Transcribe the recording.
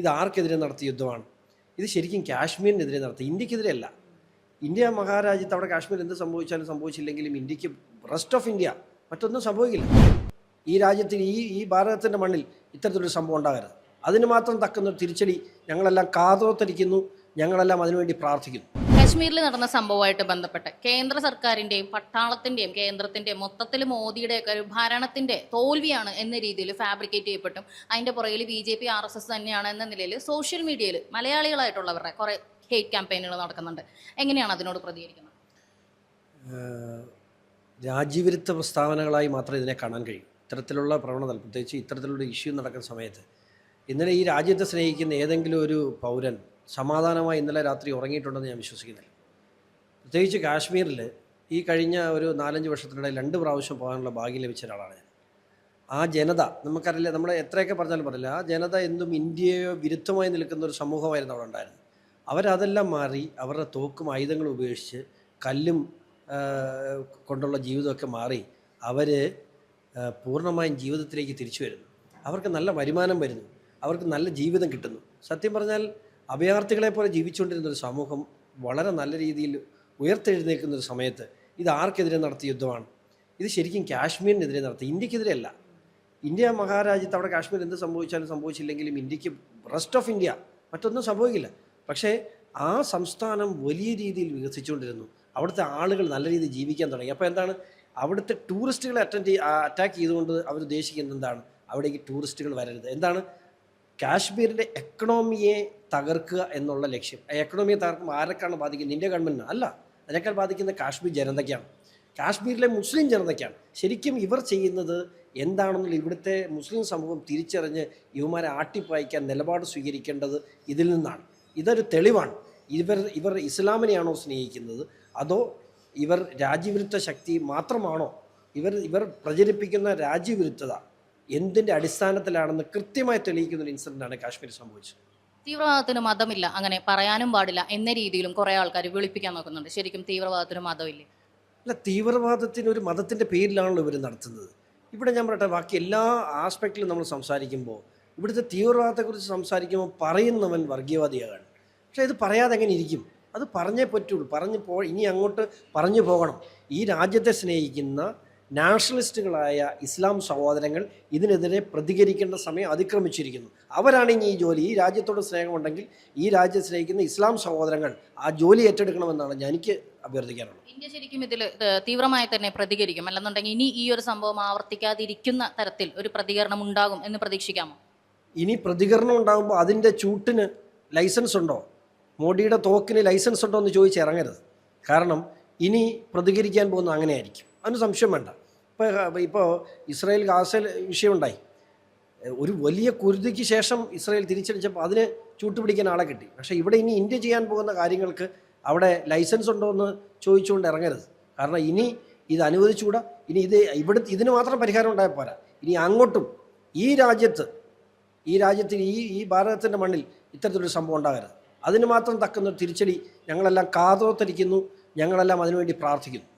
ഇത് ആർക്കെതിരെ നടത്തിയ യുദ്ധമാണ്? ഇത് ശരിക്കും കാശ്മീരിനെതിരെ നടത്തി ഇന്ത്യക്കെതിരെ അല്ല ഇന്ത്യ മഹാരാജ്യത്ത് അവിടെ കാശ്മീർ എന്ത് സംഭവിച്ചാലും സംഭവിച്ചില്ലെങ്കിലും ഇന്ത്യയ്ക്ക് റെസ്റ്റ് ഓഫ് ഇന്ത്യ മറ്റൊന്നും സംഭവിക്കില്ല. ഈ രാജ്യത്തിന് ഈ ഈ ഭാരതത്തിന്റെ മണ്ണിൽ ഇത്തരത്തിലൊരു സംഭവം ഉണ്ടാകരുത്. അതിന് മാത്രം തക്കുന്ന തിരിച്ചടി ഞങ്ങളെല്ലാം കാതോത്തരിക്കുന്നു ഞങ്ങളെല്ലാം അതിനുവേണ്ടി പ്രാർത്ഥിക്കുന്നു. കാശ്മീരിൽ നടന്ന സംഭവമായിട്ട് ബന്ധപ്പെട്ട് കേന്ദ്ര സർക്കാരിന്റെയും പട്ടാളത്തിന്റെയും കേന്ദ്രത്തിന്റെയും മൊത്തത്തിൽ മോദിയുടെയൊക്കെ ഒരു ഭരണത്തിന്റെ തോൽവിയാണ് എന്ന രീതിയിൽ ഫാബ്രിക്കേറ്റ് ചെയ്യപ്പെട്ടും. അതിന്റെ പുറകിൽ B J P R S S തന്നെയാണ് എന്ന നിലയിൽ സോഷ്യൽ മീഡിയയിൽ മലയാളികളായിട്ടുള്ളവരുടെ കുറെ ഹേറ്റ് ക്യാമ്പയിനുകൾ നടക്കുന്നുണ്ട്. എങ്ങനെയാണ് അതിനോട് പ്രതികരിക്കുന്നത്? രാജ്യവിരുദ്ധ പ്രസ്താവനകളായി മാത്രമേ ഇതിനെ കാണാൻ കഴിയൂ. ഇത്തരത്തിലുള്ള പ്രവണത പ്രത്യേകിച്ച് ഇത്തരത്തിലുള്ള ഇഷ്യൂ നടക്കുന്ന സമയത്ത് ഇന്നലെ ഈ രാജ്യത്തെ സ്നേഹിക്കുന്ന ഏതെങ്കിലും ഒരു പൗരൻ സമാധാനമായി ഇന്നലെ രാത്രി ഉറങ്ങിയിട്ടുണ്ടെന്ന് ഞാൻ വിശ്വസിക്കുന്നില്ല. പ്രത്യേകിച്ച് കാശ്മീരിൽ ഈ കഴിഞ്ഞ ഒരു നാലഞ്ച് വർഷത്തിനിടയിൽ രണ്ട് പ്രാവശ്യം പോകാനുള്ള ഭാഗ്യം ലഭിച്ച ഒരാളാണ് ഞാൻ. ആ ജനത നമുക്കറിയില്ല നമ്മൾ എത്രയൊക്കെ പറഞ്ഞാലും പറയില്ല ആ ജനത എന്നും ഇന്ത്യയോ വിരുദ്ധമായി നിൽക്കുന്ന ഒരു സമൂഹമായിരുന്നു അവിടെ ഉണ്ടായിരുന്നത്. അവരതെല്ലാം മാറി അവരുടെ തോക്കും ആയുധങ്ങളും ഉപേക്ഷിച്ച് കല്ലും കൊണ്ടുള്ള ജീവിതമൊക്കെ മാറി അവർ പൂർണമായും ജീവിതത്തിലേക്ക് തിരിച്ചു വരുന്നു. അവർക്ക് നല്ല വരുമാനം വരുന്നു. അവർക്ക് നല്ല ജീവിതം കിട്ടുന്നു. സത്യം പറഞ്ഞാൽ അഭയാർത്ഥികളെ പോലെ ജീവിച്ചുകൊണ്ടിരുന്ന ഒരു സമൂഹം വളരെ നല്ല രീതിയിൽ ഉയർത്തെഴുന്നേൽക്കുന്ന ഒരു സമയത്ത് ഇത് ആർക്കെതിരെ നടത്തിയ യുദ്ധമാണ്. ഇത് ശരിക്കും കാശ്മീരിനെതിരെ നടത്തി. ഇന്ത്യക്കെതിരെ അല്ല ഇന്ത്യ മഹാരാജ്യത്ത് അവിടെ കാശ്മീർ എന്ത് സംഭവിച്ചാലും സംഭവിച്ചില്ലെങ്കിലും ഇന്ത്യയ്ക്ക് റെസ്റ്റ് ഓഫ് ഇന്ത്യ മറ്റൊന്നും സംഭവിക്കില്ല. പക്ഷേ ആ സംസ്ഥാനം വലിയ രീതിയിൽ വികസിച്ചുകൊണ്ടിരുന്നു. അവിടുത്തെ ആളുകൾ നല്ല രീതിയിൽ ജീവിക്കാൻ തുടങ്ങി. അപ്പോൾ എന്താണ്? അവിടുത്തെ ടൂറിസ്റ്റുകളെ അറ്റൻഡ് അറ്റാക്ക് ചെയ്തുകൊണ്ട് അവർ ഉദ്ദേശിക്കുന്നത് എന്താണ്? അവിടേക്ക് ടൂറിസ്റ്റുകൾ വരരുത്. എന്താണ്? കാശ്മീരിന്റെ എക്കണോമിയെ തകർക്കുക എന്നുള്ള ലക്ഷ്യം. എക്കണോമിയെ തകർക്കുമ്പോൾ ആരൊക്കെയാണ് ബാധിക്കുന്നത്? ഇന്ത്യ ഗവൺമെന്റിന് അല്ല അതിനേക്കാൾ ബാധിക്കുന്ന കാശ്മീർ ജനതയ്ക്കാണ്. കാശ്മീരിലെ മുസ്ലിം ജനതയ്ക്കാണ്. ശരിക്കും ഇവർ ചെയ്യുന്നത് എന്താണെന്നുള്ള ഇവിടുത്തെ മുസ്ലിം സമൂഹം തിരിച്ചറിഞ്ഞ് ഇവന്മാരെ ആട്ടിപ്പായിക്കാൻ നിലപാട് സ്വീകരിക്കേണ്ടത് ഇതിൽ നിന്നാണ്. ഇതൊരു തെളിവാണ്. ഇവർ ഇവർ ഇസ്ലാമിനെയാണോ സ്നേഹിക്കുന്നത്? അതോ ഇവർ രാജ്യവിരുദ്ധ ശക്തി മാത്രമാണോ? ഇവർ ഇവർ പ്രചരിപ്പിക്കുന്ന രാജ്യവിരുദ്ധത എന്തിന്റെ അടിസ്ഥാനത്തിലാണെന്ന് കൃത്യമായി തെളിയിക്കുന്ന ഒരു ഇൻസിഡന്റാണ് കാശ്മീരിൽ സംഭവിച്ചത്. തീവ്രവാദത്തിന് മതമില്ല അങ്ങനെ പറയാനും പാടില്ല എന്ന രീതിയിലും കുറെ ആൾക്കാർ വിളിപ്പിക്കാൻ നോക്കുന്നുണ്ട്. ശരിക്കും തീവ്രവാദത്തിന് മതമില്ലേ? അല്ല തീവ്രവാദത്തിന് ഒരു മതത്തിന്റെ പേരിലാണല്ലോ ഇവർ നടത്തുന്നത്. ഇവിടെ ഞാൻ പറയട്ടെ ബാക്കി എല്ലാ ആസ്പെക്റ്റിലും നമ്മൾ സംസാരിക്കുമ്പോൾ ഇവിടുത്തെ തീവ്രവാദത്തെക്കുറിച്ച് സംസാരിക്കുമ്പോൾ പറയുന്നവൻ വർഗീയവാദിയാകാണ്. പക്ഷേ ഇത് പറയാതെ എങ്ങനെ ഇരിക്കും? അത് പറഞ്ഞേ പറ്റുള്ളൂ. പറഞ്ഞു പോ ഇനി അങ്ങോട്ട് പറഞ്ഞു പോകണം. ഈ രാജ്യത്തെ സ്നേഹിക്കുന്ന നാഷണലിസ്റ്റുകളായ ഇസ്ലാം സഹോദരങ്ങൾ ഇതിനെതിരെ പ്രതികരിക്കേണ്ട സമയം അതിക്രമിച്ചിരിക്കുന്നു. അവരാണ് ഇനി ഈ ജോലി ഈ രാജ്യത്തോട് സ്നേഹമുണ്ടെങ്കിൽ ഈ രാജ്യത്തെ സ്നേഹിക്കുന്ന ഇസ്ലാം സഹോദരങ്ങൾ ആ ജോലി ഏറ്റെടുക്കണമെന്നാണ് ഞാൻ എനിക്ക് അഭ്യർത്ഥിക്കാനുള്ളത്. ഇന്ത്യ ശരിക്കും ഇതിൽ തീവ്രമായി തന്നെ പ്രതികരിക്കും. അല്ലെന്നുണ്ടെങ്കിൽ ഇനി ഈ ഒരു സംഭവം ആവർത്തിക്കാതിരിക്കുന്ന തരത്തിൽ ഒരു പ്രതികരണം ഉണ്ടാകും എന്ന് പ്രതീക്ഷിക്കാമോ? ഇനി പ്രതികരണം ഉണ്ടാകുമ്പോൾ അതിന്റെ ചൂട്ടിന് ലൈസൻസ് ഉണ്ടോ? മോഡിയുടെ തോക്കിന് ലൈസൻസ് ഉണ്ടോ എന്ന് ചോദിച്ച് ഇറങ്ങരുത്. കാരണം ഇനി പ്രതികരിക്കാൻ പോകുന്ന അങ്ങനെയായിരിക്കും. അതിന് സംശയം വേണ്ട. ഇപ്പോൾ ഇപ്പോൾ ഇസ്രായേൽ ഗാസയിൽ വിഷയമുണ്ടായി. ഒരു വലിയ കുരുതിക്ക് ശേഷം ഇസ്രായേൽ തിരിച്ചടിച്ചപ്പോൾ അതിന് ചൂട്ടുപിടിക്കാൻ ആളെ കിട്ടി. പക്ഷേ ഇവിടെ ഇനി ഇന്ത്യ ചെയ്യാൻ പോകുന്ന കാര്യങ്ങൾക്ക് അവിടെ ലൈസൻസ് ഉണ്ടോ എന്ന് ചോദിച്ചുകൊണ്ട് ഇറങ്ങരുത്. കാരണം ഇനി ഇത് അനുവദിച്ചുകൂടാ. ഇനി ഇത് ഇവിടെ ഇതിന് മാത്രം പരിഹാരം ഉണ്ടായാൽ പോരാ. ഇനി അങ്ങോട്ടും ഈ രാജ്യത്ത് ഈ രാജ്യത്തിന് ഈ ഈ ഭാരതത്തിന്റെ മണ്ണിൽ ഇത്തരത്തിലൊരു സംഭവം ഉണ്ടാകരുത്. അതിന് മാത്രം തക്കുന്ന തിരിച്ചടി ഞങ്ങളെല്ലാം കാതോത്തരിക്കുന്നു ഞങ്ങളെല്ലാം അതിനുവേണ്ടി പ്രാർത്ഥിക്കുന്നു.